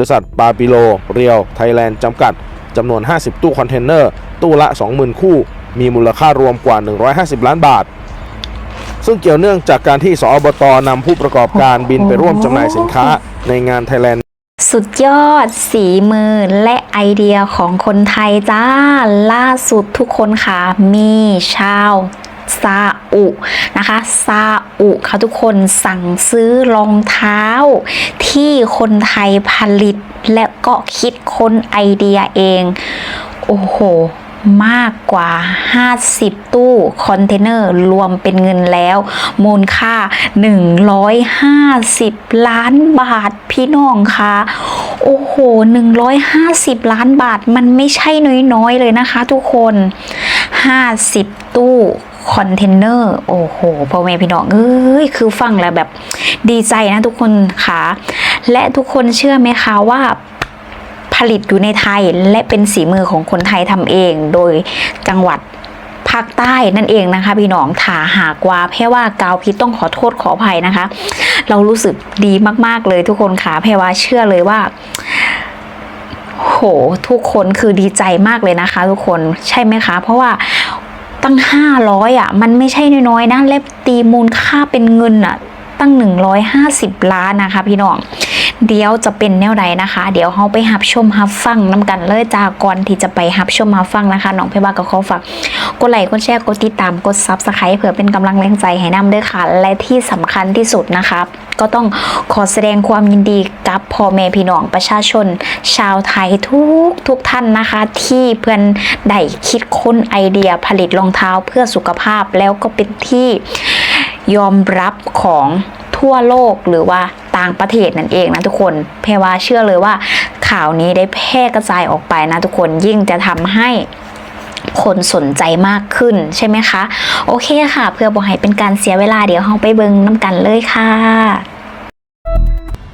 บริษัทปาปิโลเรียวไทยแลนด์จำกัดจำนวน 50 ตู้คอนเทนเนอร์ ตู้ละ 20,000 คู่ มีมูลค่ารวมกว่า 150 ล้านบาท ซึ่งเกี่ยวเนื่องจากการที่สอบตนำผู้ประกอบการบินไปร่วมจำหน่ายสินค้าในงาน Thailand สุดยอดสีมือและไอเดียของคนไทยจ้า ล่าสุดทุกคนค่ะมีชาว ซาอุนะคะซาอุค่ะทุกคนสั่งซื้อรองเท้า ที่คนไทยผลิตและก็คิดค้นไอเดียเอง โอ้โหมากกว่า 50 ตู้คอนเทนเนอร์รวมเป็นเงินแล้ว มูลค่า 150 ล้านบาทพี่น้องคะโอ้โห 150 ล้านบาทมันไม่ใช่น้อยๆเลยนะคะทุกคน 50 ตู้ คอนเทนเนอร์ โอ้โหพ่อแม่พี่น้องเอ้ยคือฟังแล้วแบบดีใจนะทุกคนค่ะและทุกคนเชื่อไหมคะว่าผลิตอยู่ในไทยและเป็นสีมือของคนไทยทำเอง โดยจังหวัดภาคใต้นั่นเองนะคะพี่น้องถาหากว่าแพ่ว่ากาวพิษต้องขอโทษขออภัยนะคะ เรารู้สึกดีมากๆเลยทุกคนค่ะแพ่ว่าเชื่อเลยว่า โห ทุกคนคือดีใจมากเลยนะคะ ทุกคนใช่ไหมคะ เพราะว่า ตั้ง 500 อะ มันไม่ใช่น้อยๆนะและตีมูลค่าเป็นเงินอะ ตั้ง 150 ล้านนะคะพี่น้อง เดี๋ยวจะเป็นแนวใดนะคะ เดี๋ยวเราไปหับชมหับฟังน้ำกันเลยจากก่อนที่จะไปหับชมหับฟังนะคะน้องเพบาก็ขอฝากกดไลค์กดแชร์กดติดตามกดซับสไครต์เผื่อเป็นกำลังแรงใจให้นำด้วยค่ะ และที่สำคัญที่สุดนะคะ ก็ต้องขอแสดงความยินดีกับพ่อแม่พี่น้องประชาชน ชาวไทยทุกทุกท่านนะคะ ที่เพื่อนได้คิดค้นไอเดียผลิตรองเท้าเพื่อสุขภาพแล้วก็เป็นที่ยอมรับของทั่วโลกหรือว่าต่างประเทศนั่นเองนะทุกคนเพรว่าเชื่อเลยว่าข่าวนี้ได้แพร่กระจายออกไปนะทุกคนยิ่งจะทำให้ คนสนใจมากขึ้นใช่ไหมคะ โอเคค่ะ เพื่อบอกให้เป็นการเสียเวลาเดี๋ยวเราไปเบิงน้ำกันเลยค่ะ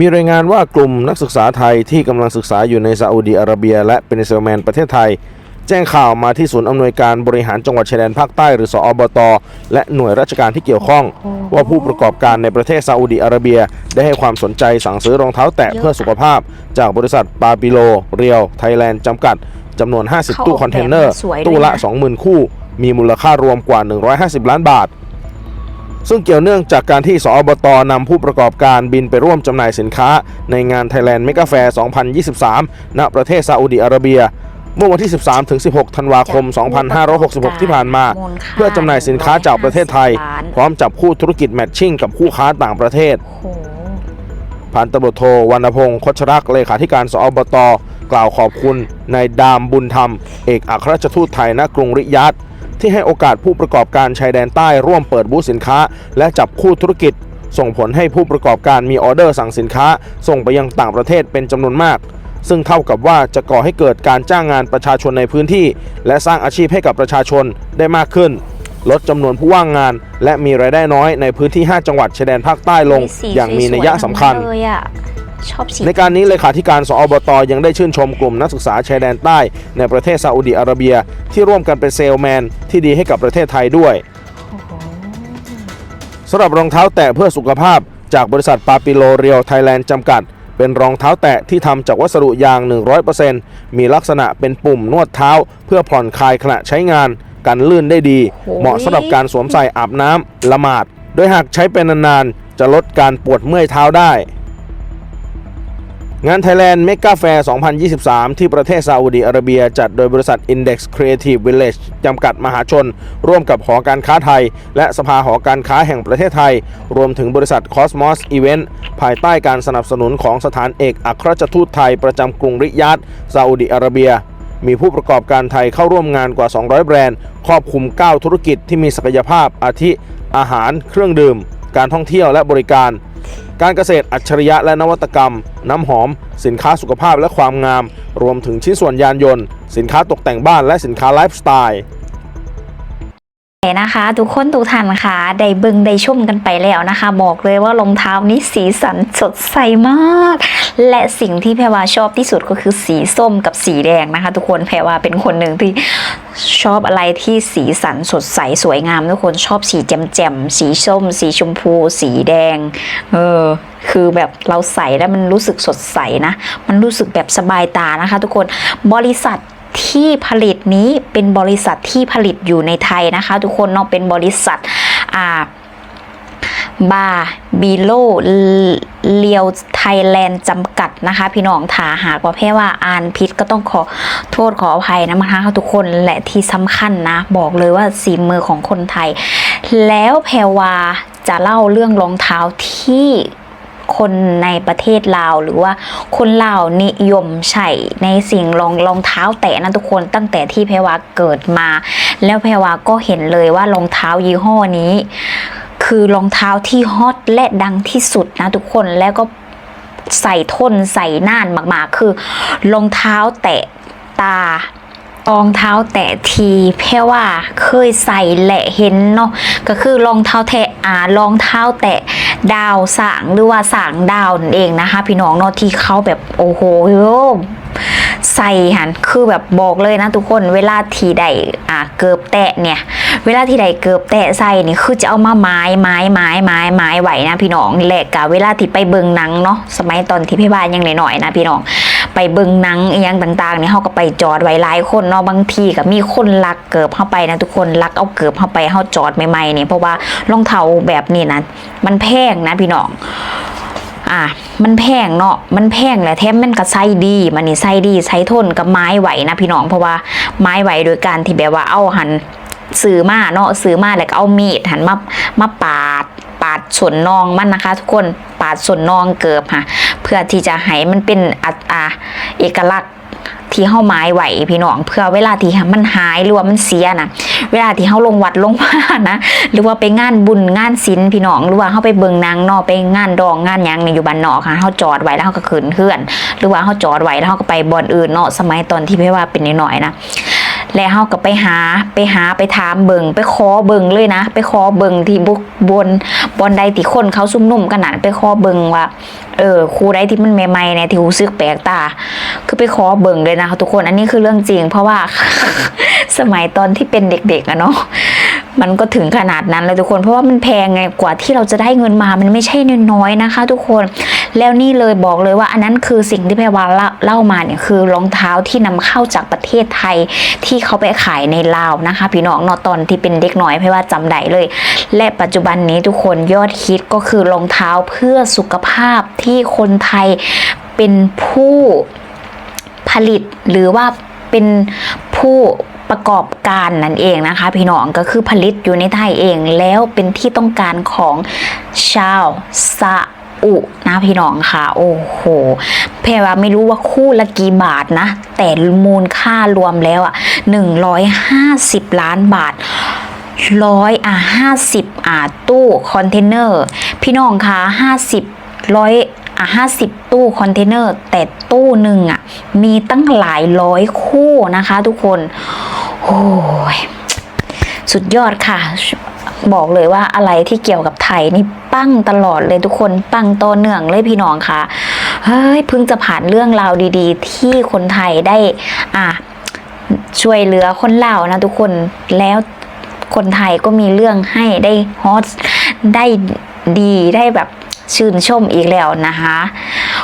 มีรายงานว่ากลุ่มนักศึกษาไทยที่กำลังศึกษาอยู่ในซาอุดีอาระเบีย และเป็นเซลแมนประเทศไทย แจ้งข่าวมาที่ศูนย์อำนวยการบริหารจังหวัดชายแดนภาคใต้หรือสอบต และหน่วยราชการที่เกี่ยวข้อง ว่าผู้ประกอบการในประเทศซาอุดีอาระเบีย ได้ให้ความสนใจสั่งซื้อรองเท้าแตะเพื่อสุขภาพ จากบริษัทปาปิโลเรียวไทยแลนด์จำกัด จำนวน 50 ตู้คอนเทนเนอร์สวยด้วยนะตู้ละ 20,000 คู่ มีมูลค่ารวมกว่า 150 ล้านบาท ซึ่งเกี่ยวเนื่องจากการที่สอบตนำผู้ประกอบการบินไปร่วมจำหน่ายสินค้า ในงาน Thailand Mega Fair 2023 ณ ประเทศซาอุดิอาระเบียเมื่อวันที่ 13 ถึง 16 ธันวาคม 2566 ที่ผ่านมา เพื่อจำหน่ายสินค้าจากประเทศไทย พร้อมจับคู่ธุรกิจแมทชิ่งกับคู่ค้าต่างประเทศโอ้โหพันตำรวจโทวรรณพงศ์คชรักษ์เลขาธิการสอบต กล่าวขอบคุณนายดามบุญธรรม เอกอัครราชทูตไทยณกรุงริยาดที่ให้โอกาสผู้ประกอบการชายแดนใต้ร่วมเปิดบูธสินค้า และจับคู่ธุรกิจ ส่งผลให้ผู้ประกอบการมีออเดอร์สั่งสินค้า ส่งไปยังต่างประเทศเป็นจำนวนมาก ซึ่งเท่ากับว่าจะก่อให้เกิดการจ้างงานประชาชนในพื้นที่ และสร้างอาชีพให้กับประชาชนได้มากขึ้น ลดจำนวนผู้ว่างงาน และมีรายได้น้อยในพื้นที่ 5 จังหวัดชายแดนภาคใต้ลงสีอย่างมีนัยสำคัญ สวยๆทั้งนั้นเลยอะชอบสีในการนี้เลขาธิการสอบตยังได้ชื่นชมกลุ่มนักศึกษาชายแดนใต้ ในประเทศซาอุดีอาระเบีย ที่ร่วมกันเป็นเซลแมน ที่ดีให้กับประเทศไทยด้วยสำหรับรองเท้าแตะเพื่อสุขภาพ จากบริษัทปาปิโลเรียวไทยแลนด์จำกัด เป็นรองเท้าแตะที่ทำจากวัสดุยาง 100%มีลักษณะเป็นปุ่มนวดเท้า เพื่อผ่อนคลายขณะใช้งานกันลื่นได้ดี เหมาะสำหรับการสวมใส่อาบน้ำละหมาด โดยหากใช้เป็นนานๆจะลดการปวดเมื่อยเท้าได้ งาน Thailand Mega Fair 2023 ที่ประเทศซาอุดีอาระเบีย จัดโดยบริษัท Index Creative Village จำกัดมหาชน ร่วมกับหอการค้าไทย และสภาหอการค้าแห่งประเทศไทย รวมถึงบริษัท Cosmos Event ภายใต้การสนับสนุนของสถานเอกอัครราชทูตไทยประจำกรุงริยาดซาอุดีอาระเบีย มีผู้ประกอบการไทยเข้าร่วมงานกว่า 200 แบรนด์ ครอบคลุม 9 ธุรกิจที่มีศักยภาพอาทิ อาหาร เครื่องดื่ม การท่องเที่ยวและบริการ การเกษตรอัจฉริยะและนวัตกรรม น้ำหอม สินค้าสุขภาพและความงาม รวมถึงชิ้นส่วนยานยนต์ สินค้าตกแต่งบ้านและสินค้าไลฟ์สไตล์นะคะ ทุกคนทุกท่านค่ะได้เบิ่งได้ชมกันไปแล้วนะคะ บอกเลยว่ารองเท้านี้สีสันสดใสมาก และสิ่งที่แพรวาชอบที่สุดก็คือสีส้มกับสีแดงนะคะ ทุกคนแพรวาเป็นคนหนึ่งที่ ชอบอะไรที่สีสันสดใสสวยงามทุกคนชอบสีแจ่มๆสีส้ม สีชมพู สีแดง เออ คือแบบเราใส่แล้วมันรู้สึกสดใสนะ มันรู้สึกแบบสบายตานะคะ ทุกคนบริษัทที่ผลิตนี้เป็นบริษัทที่ผลิตอยู่ในไทยนะคะ ทุกคนเนาะเป็นบริษัทอ่า บาร์บีโลเลียวไทยแลนด์จำกัดนะคะ พี่น้องถาหากว่าแพ่ว่าอ่านพิษก็ต้องขอโทษขออภัยนะคะทุกคนและที่สำคัญนะ บอกเลยว่าสีมือของคนไทย แล้วแพรวาจะเล่าเรื่องรองเท้าที่คนในประเทศลาวหรือว่าคนลาวนิยมใส่ในสิ่งรองรองเท้าแตะนะทุกคนตั้งแต่ที่แพรวาเกิดมา แล้วแพรวาก็เห็นเลยว่ารองเท้ายี่ห้อนี้ คือรองเท้าที่ฮอตและดังที่สุดนะทุกคนแล้วก็ใส่ทนใส่น่านมากๆ คือรองเท้าแตะตารองเท้าแตะทีแพ่ว่าเคยใส่และเห็นเนาะก็คือรองเท้าแตะอ่ารองเท้าแตะดาวสางหรือว่าสางดาวนั่นเองนะคะ พี่น้องเนาะที่เขาแบบโอ้โหใส่หันคือแบบบอกเลยนะทุกคนเวลาทีใดอ่าเกิบแตะเนี่ย เวลาที่ใดเกิบแตะใส่นี่คือจะเอามาไม้ไม้ไม้ไม้ไม้ไหวนะพี่น้องแหลกกะเวลาที่ไปเบิงหนังเนาะสมัยตอนที่พี่บ้านยังหน่อยๆนะพี่น้องไปเบิงหนังอหยังต่างๆเนี่ยเขาก็ไปจอดไว้หลายคนเนาะบางทีก็มีคนลักเกิบเข้าไปนะทุกคนลักเอาเกิบเข้าไปเขาจอดใหม่ๆเนี่ยเพราะว่ารองเท้าแบบนี้นะมันแพงนะพี่น้องอะมันแพงเนาะมันแพงแหละแถมมันก็ไซดีมันนี่ไซดีไซทนกับไม้ไหวนะพี่น้องเพราะว่าไม้ไหวโดยการที่แบบว่าเอาหัน ซื้อมาเนาะซื้อมาแล้วก็เอามีดหันมามาปาดปาดส่วนนองมันนะคะ ทุกคนปาดส่วนนองเกิบค่ะ เพื่อที่จะให้มันเป็นอัตอาเอกลักษณ์ที่เฮาไม้ไหวพี่น้องเพื่อเวลาที่มันหายหรือว่ามันเสียนะเวลาที่เฮาลงวัดลงว่านะหรือว่าไปงานบุญงานศิลป์พี่น้องหรือว่าเฮาไปเบิงนางเนอไปงานดองงานยังในอยู่บ้านนอกค่ะเฮาจอดไว้แล้วเฮาก็ขึ้นเพื่อน หรือว่าเฮาจอดไว้แล้วเฮาก็ไปบ่อนอื่นเนาะสมัยตอนที่พี่ว่าเป็นน้อยๆนะ แล้วเฮาก็ไปหาไปหาไปถามเบิงไปขอเบิงเลยนะ ไปขอเบิงที่บุกบนบนใดที่คนเขาซุ่มนุ่มกันนะไปขอเบิงว่าเออครูใดที่มันใหม่ๆเนี่ยที่รู้สึกแปลกตา คือไปขอเบิงเลยนะคะทุกคนอันนี้คือเรื่องจริง เพราะว่าสมัยตอนที่เป็นเด็กๆอะเนาะมันก็ถึงขนาดนั้นเลยทุกคนเพราะว่ามันแพงไงกว่าที่เราจะได้เงินมามันไม่ใช่น้อยๆนะคะ ทุกคน แล้วนี่เลยบอกเลยว่าอันนั้นคือสิ่งที่แพรวาเล่าเล่ามาเนี่ยคือรองเท้าที่นำเข้าจากประเทศไทยที่เขาไปขายในลาวนะคะ พี่น้องเนอะตอนที่เป็นเด็กน้อยเพรว่าจำได้เลย และปัจจุบันนี้ทุกคนยอดฮิตก็คือรองเท้าเพื่อสุขภาพที่คนไทยเป็นผู้ผลิตหรือว่าเป็นผู้ประกอบการนั่นเองนะคะ พี่น้องก็คือผลิตอยู่ในไทยเองแล้วเป็นที่ต้องการของชาวซา อุนะพี่น้องค่ะ โอ้โห เพว่าไม่รู้ว่าคู่ละกี่บาทนะ แต่มูลค่ารวมแล้วอะ150ล้านบาทร้อยอะห้าสิบอะตู้คอนเทนเนอร์ พี่น้องคะห้าสิบร้อยอะห้าสิบตู้คอนเทนเนอร์ แต่ตู้หนึ่งอะ มีตั้งหลายร้อยคู่นะคะทุกคน โอ้ย สุดยอดค่ะ บอกเลยว่าอะไรที่เกี่ยวกับไทยนี่ปั้งตลอดเลยทุกคนปั้งต่อเนื่องเลยพี่น้องค่ะเฮ้ยเพิ่งจะผ่านเรื่องราวดี ๆ ที่คนไทยได้อะช่วยเหลือคนเล่านะทุกคนแล้วคนไทยก็มีเรื่องให้ได้ฮอตได้ดีได้แบบ ชื่นชมอีกแล้วนะคะ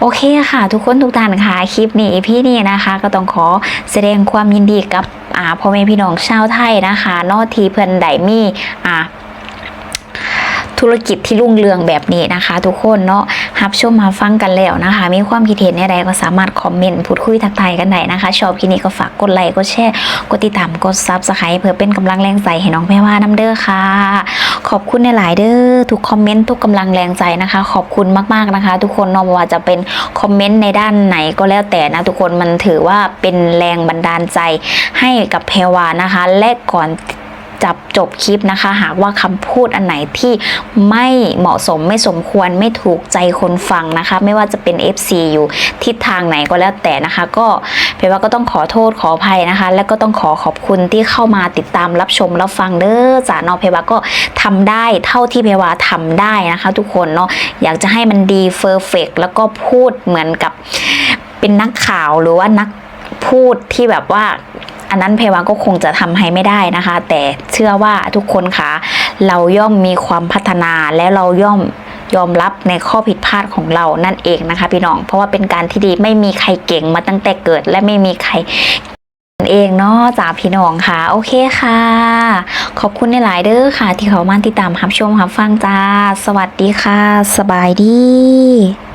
โอเคค่ะ ทุกคนทุกท่านค่ะคลิปนี้พี่นี่นะคะ ก็ต้องขอแสดงความยินดีกับอ่าพ่อแม่พี่น้องชาวไทยนะคะนอทีเพื่อนไดมีอ่า ธุรกิจที่รุ่งเรืองแบบนี้นะคะ ทุกคนเนาะฮับชมมาฟังกันแล้วนะคะ มีความคิดเห็นใดก็สามารถคอมเมนต์พูดคุยทักทายกันได้นะคะ ชอบคลิปนี้ก็ฝากกดไลค์กดแชร์กดติดตามกดซับสไครต์เพื่อเป็นกำลังแรงใจให้น้องแม่ว่าน้ำเด้อค่ะ ขอบคุณในหลายเด้อทุกคอมเมนต์ทุกกำลังแรงใจนะคะ ขอบคุณมากๆนะคะ ทุกคนเนาะไม่ว่าจะเป็นคอมเมนต์ในด้านไหนก็แล้วแต่นะทุกคนมันถือว่าเป็นแรงบันดาลใจให้กับแพรวานะคะ และก่อน จับจบคลิปนะคะ หากว่าคำพูดอันไหนที่ไม่เหมาะสมไม่สมควรไม่ถูกใจคนฟังนะคะ ไม่ว่าจะเป็น FC อยู่ทิศทางไหนก็แล้วแต่นะคะ ก็เพว่าก็ต้องขอโทษขออภัยนะคะ และก็ต้องขอขอบคุณที่เข้ามาติดตามรับชมรับฟังเด้อจานาะเพว่าก็ทำได้เท่าที่เพว่าทำได้นะคะ ทุกคนเนาะอยากจะให้มันดีเฟอร์เฟกแล้วก็พูดเหมือนกับเป็นนักข่าวหรือว่านักพูดที่แบบว่า อันนั้นเพวาก็คงจะทำให้ไม่ได้นะคะ แต่เชื่อว่าทุกคนคะเราย่อมมีความพัฒนาและเราย่อมยอมรับในข้อผิดพลาดของเรานั่นเองนะคะ พี่น้อง เพราะว่าเป็นการที่ดีไม่มีใครเก่งมาตั้งแต่เกิด และไม่มีใครเองเนาะจ้าพี่น้องค่ะ โอเคค่ะ ขอบคุณในหลายเด้อค่ะ ที่เขามาติดตามรับชมรับฟังจ้า สวัสดีค่ะ สบายดี